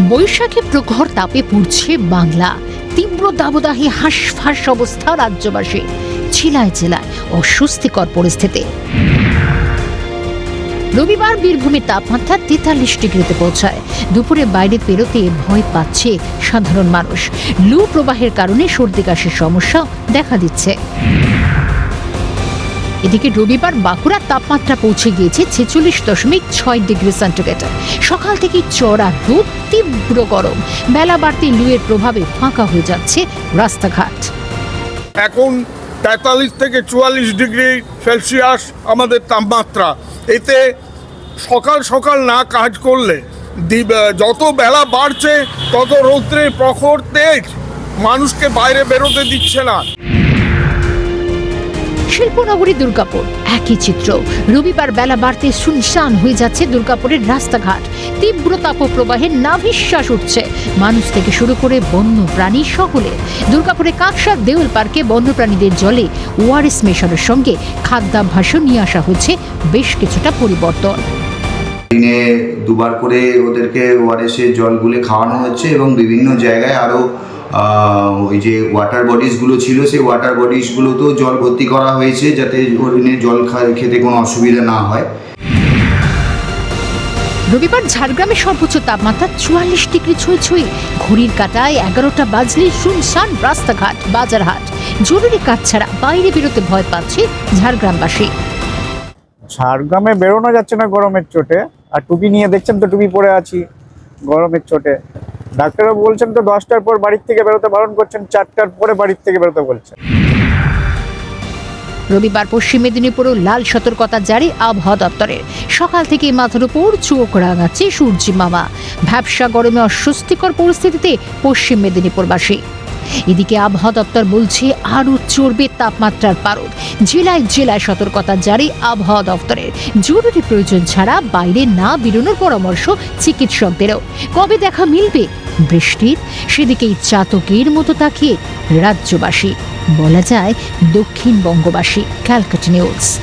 বৈশাখী প্রখর তাপে পুড়ছে বাংলা। তীব্র দাবদাহে হাঁসফাঁস অবস্থা রাজ্যবাসী ছিলায় জেলায় অস্বস্তিকর পরিস্থিতি। রবিবার বীরভূমের তাপমাত্রা তেতাল্লিশ ডিগ্রিতে পৌঁছায়। দুপুরে বাইরে পেরোতে ভয় পাচ্ছে সাধারণ মানুষ। লু প্রবাহের কারণে সর্দি কাশির সমস্যা দেখা দিচ্ছে। এদিকে রবিবার বাঁকুড়ার তাপমাত্রা পৌঁছে গিয়েছে ছেচল্লিশ দশমিক ছয় ডিগ্রি সেন্টিগ্রেড সকাল থেকে চড়া রোদ, তীব্র গরম। বেলা বাড়তি লুয়ের প্রভাবে ফাঁকা হয়ে যাচ্ছে রাস্তাঘাট। এখন তেতাল্লিশ থেকে চুয়াল্লিশ ডিগ্রি সেলসিয়াস আমাদের তাপমাত্রা। এতে সকাল সকাল না কাজ করলে যত বেলা বাড়ছে, তত রৌদ্রের প্রখর তেজ মানুষকে বাইরে বেরোতে দিচ্ছে না। শিল্পনগরী দুর্গাপুর। একই চিত্র। রবিবার বেলা বাড়তে শুনশান হয়ে যাচ্ছে দুর্গাপুরের রাস্তাঘাট। তীব্র তাপপ্রবাহে নাভিশ্বাস উঠছে। মানুষ থেকে শুরু করে বন্য প্রাণী সকলে। দুর্গাপুরে কাকসার দেউল পার্কে বন্যপ্রাণীদের জলে ওআরএস মেশানোর সঙ্গে খাদ্যাভ্যাসও নিয়ে আসা হয়েছে বেশ কিছুটা পরিবর্তন। দিনে দুবার করে ওদেরকে ওআরএসে জল গুলে খাওয়ানো হচ্ছে এবং বিভিন্ন জায়গায় আরও ওই যে ওয়াটার বডিসগুলো ছিল সেই ওয়াটার বডিসগুলোতেও জল ভর্তি করা হয়েছে যাতে ওখানে জল খেতে কোনো অসুবিধা না হয়। রবিবার ঝাড়গ্রামে সর্বোচ্চ তাপমাত্রা চুয়াল্লিশ ডিগ্রি ছুঁই ছুঁই ঘড়ির কাটায় এগারোটা বাজলে শুনশান রাস্তাঘাট বাজারহাট। জরুরি কাজ ছাড়া বাইরে বেরোতে ভয় পাচ্ছে ঝাড়গ্রামবাসী। ঝাড়গ্রামে বেরোনো যাচ্ছে না গরমের চোটে। আর টুপি নিয়ে দেখছেন তো টুপি পরে আছি গরমের চোটে। ডাক্তারবাবু বলছেন তো দশটার পর বাড়ির থেকে বেরোতে, বারণ করছেন, চারটার পরে বাড়ির থেকে বেরোতে বলছেন। রবিবার পশ্চিম মেদিনীপুরেও লাল সতর্কতা জারি আবহাওয়া দপ্তরের। সকাল থেকে মাথার উপর চোখ রাঙাচ্ছে সূর্যি মামা। ভ্যাবসা গরমে অস্বস্তিকর পরিস্থিতিতে পশ্চিম মেদিনীপুরবাসী। এদিকে আবহাওয়া দপ্তর বলছে, আরও চড়বে তাপমাত্রার পারদ। জেলায় জেলায় সতর্কতা জারি আবহাওয়া দপ্তরের। জরুরি প্রয়োজন ছাড়া বাইরে না বেরোনোর পরামর্শ চিকিৎসকদেরও। কবে দেখা মিলবে বৃষ্টির সেদিকেই চাতকের মতো তাকিয়ে রাজ্যবাসী। বলা যায় দক্ষিণবঙ্গবাসী ক্যালকাটা নিউজ।